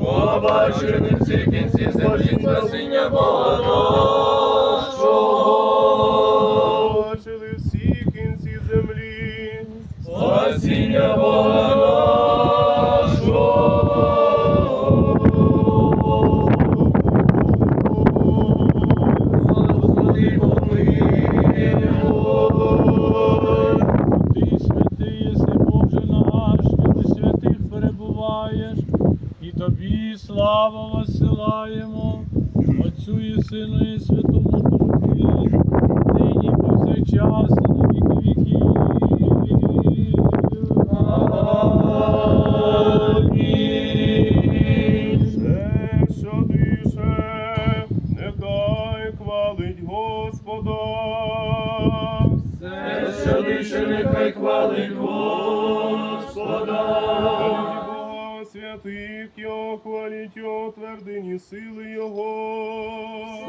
Побачили всі кінці землі спасіння Бога Спасіння Бога нашого. Господи. Ти святий єси, Боже наш, і святих перебуваєш, і тобі славу посилаємо, Отцю і Сину, і Святому Духові, нині повсякчас і на віки віків. все, що дише, нехай хвалить Господа. Все, що дише, нехай хвалить Господа. Святих Його, хваліть Його твердині сили Його.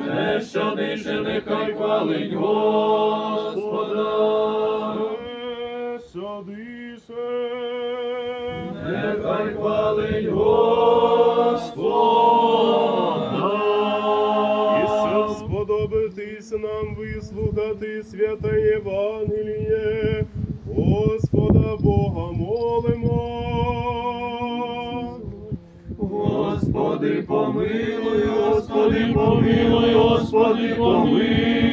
Все, що дише, нехай хвалить Господа. Все, що дише, Нехай хвалить Господа. Сподобатись нам вислухати святе Євангеліє, Господа Бога молимо. Господи, помилуй, Господи, помилуй, Господи, помилуй.